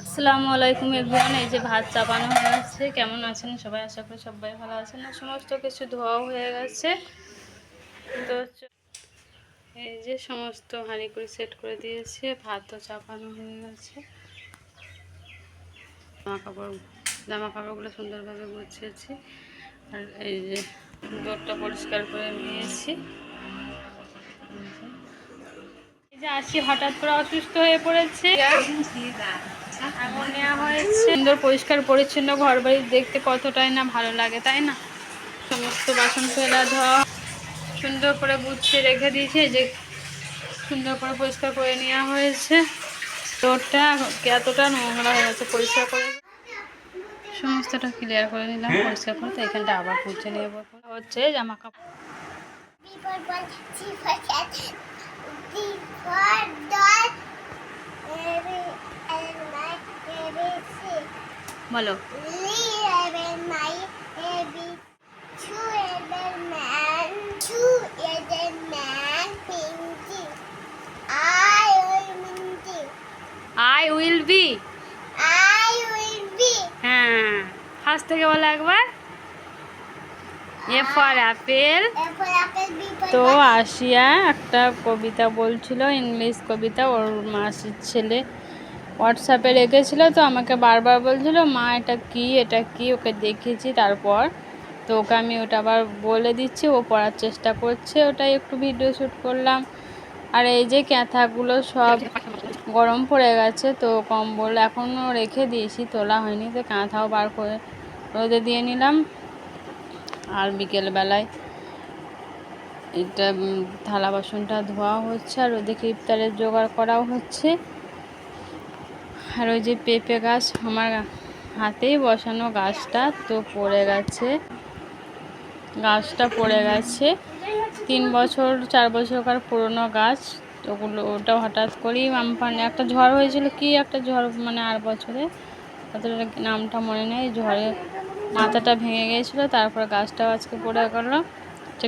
আসসালামু আলাইকুম এভরিওয়ান, এই যে ভাত চাপানো হয়ে গেছে। কেমন আছেন সবাই? আশা করি সবাই ভালো আছেন। না সমস্ত কিছু ধোয়াও হয়ে গেছে। তো এই যে সমস্ত হাঁড়ি করে সেট করে দিয়েছে, ভাতও চাপানো হয়ে গেছে। জামা কাপড় জামা কাপড়গুলো সুন্দরভাবে গুছিয়েছি। আর এই যে ডোরটা পরিষ্কার করে নিয়েছি। যে আসি হঠাৎ করে অসুস্থ হয়ে পড়েছে। আগুন নেওয়া হয়েছে। সুন্দর, পরিষ্কার, পরিচ্ছন্ন ঘর বাড়ি দেখতে কতটাই না ভালো লাগে, তাই না? সমস্ত বাসন ফেলা, ধোয়া, সুন্দর করে গুছিয়ে রেখে দিয়েছে। যে সুন্দর করে পরিষ্কার করে নেওয়া হয়েছে। তোরটা এতটা নোংরা হয়ে গেছে, পরিষ্কার করে সমস্তটা ক্লিয়ার করে নিলাম, পরিষ্কার করে তো এখানটা আবার পুছে নেব হচ্ছে জামা কাপড় Minty. I will be I will be. হ্যাঁ ফার্স্ট থেকে বলো একবার এ ফর অ্যাপেল তো. আসিয়া একটা কবিতা বলছিল ইংলিশ কবিতা, ওর মাসির ছেলে হোয়াটসঅ্যাপে রেখেছিল তো আমাকে বারবার বলছিল, মা, এটা কি? এটা কি? ওকে দেখিয়েছি তারপর। তো ওকে আমি ওটা আবার বলে দিচ্ছি, ও পড়ার চেষ্টা করছে, ওটাই একটু ভিডিও শ্যুট করলাম। আর এই যে ক্যাথাগুলো সব গরম পড়ে গেছে, তো কম্বল এখনও রেখে দিয়েছি, তোলা হয়নি, তো কাঁথাও বার করে রোদে দিয়ে নিলাম। আর বিকেলবেলায় এটা থালা বাসনটা ধোয়া হচ্ছে, আর ওদিকে ইফতারের জোগাড় করাও হচ্ছে। আর ওই যে পেঁপে গাছ, আমার হাতেই বসানো গাছটা তো পড়ে গেছে। গাছটা পড়ে গেছে। তিন বছর, চার বছরকার পুরনো গাছ, ওগুলো, ওটা হঠাৎ করেই আমফান একটা ঝড় হয়েছিল কি একটা ঝড় মানে আর বছরে। অতটা নামটা মনে নেই, ঝড়ে মাথাটা ভেঙে গিয়েছিল, তারপর গাছটাও আজকে পড়ে গেলো।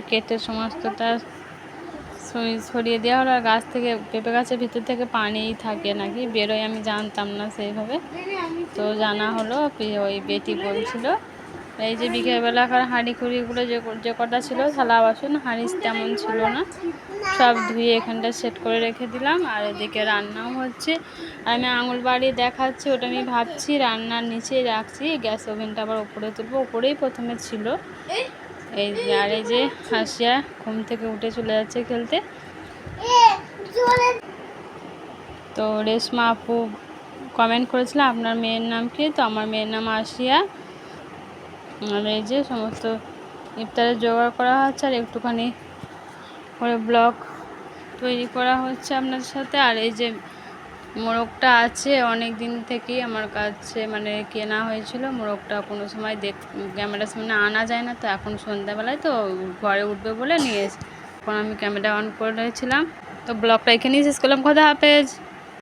কেটে সমস্তটা সরি- সরিয়ে দেওয়া হলো আর গাছ থেকে, পেঁপে গাছের ভিতর থেকে পানিই থাকে নাকি? বেরোয় আমি জানতাম না সেইভাবে। তো জানা হলো ওই বেটি বলছিল, এই যে বিকেলবেলাকার হাঁড়ি খুঁড়িগুলো যে যে কটা ছিল, থালা, বাসন হাঁড়ি তেমন ছিল না। সব ধুয়ে এখানটা সেট করে রেখে দিলাম আর এদিকে রান্নাও হচ্ছে। আমি আঙুল বাড়ি দেখাচ্ছি, ওটা আমি ভাবছি রান্নার নিচেই রাখছি, গ্যাস ওভেনটা আবার উপরে তুলবো। উপরেই প্রথমে ছিল। এই আর এই যে হাসিয়া ঘুম থেকে উঠে চলে যাচ্ছে খেলতে। তো রেশমা আপু কমেন্ট করেছিল আপনার মেয়ের নাম কি? তো আমার মেয়ের নাম আসিয়া আর এই যে সমস্ত ইফতারের জোগাড় করা হচ্ছে আর একটুখানি করে ব্লগ তৈরি করা হচ্ছে আপনার সাথে। আর এই যে মোরগটা আছে, অনেক দিন থেকেই আমার কাছে মানে কেনা হয়েছিল। মোরগটা কোনো সময় দেখ, ক্যামেরার সামনে আনা যায় না, তো এখন সন্ধ্যাবেলায় তো ঘরে উঠবে বলে নিয়ে এখন আমি ক্যামেরা অন করেছিলাম তো ব্লগটা এখানেই শেষ করলাম। কথা হাফেজ।